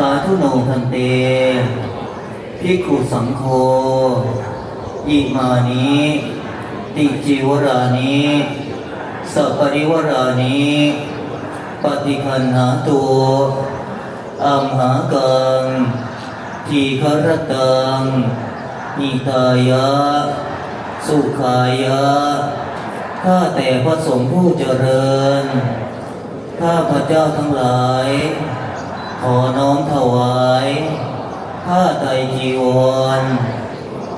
สาธุโนพันเตภิกขุสังโฆอิมานิติจิวรานิสัปปริวรานิปฏิคันหาตุอัมหากังทีครตังนิตายะ สุขายะ ข้าแต่พระสงฆ์ผู้เจริญ ข้าพระเจ้าทั้งหลาย ขอน้อมถวายผ้าไตรจีวร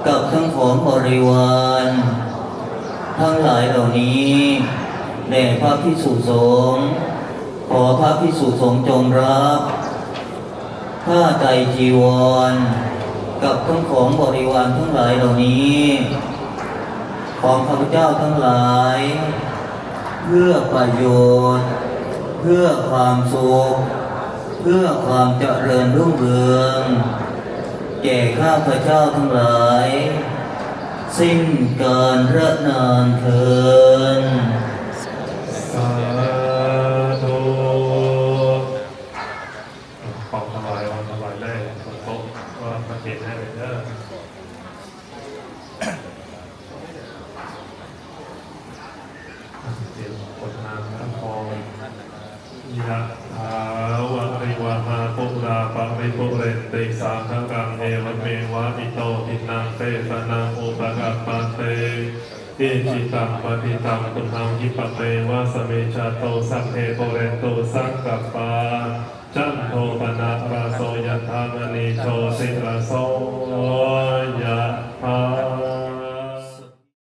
กับทั้งของบริวาร ทั้งหลายเหล่านี้แด่พระพิสุสงฆ์ขอพระพิสุสงฆ์จงรับผ้าไตรจีวร กับทั้งของบริวารทั้งหลายเหล่านี้ ของข้าพเจ้าทั้งหลาย เพื่อประโยชน์ เพื่อความสุข เพื่อความเจริญรุ่งเรืองแก่ข้าพเจ้าทั้งหลาย สิ้นการระนานเทินสาธุของถวายวันถวายได้บนโต๊ะว่าพระเกศให้เลยเด้อเตรียมกดน้ำน้ำพอง ยะถาวะริวหาปุราปะริปุเรนติสาคกังเอวเมวะอิโตทินังเปตานังอุปกัปปะเตเอจิตังปฏิตังตุนังยิปะเตวะสเมชาโตสัพเพโปเรนโตสังกัปปา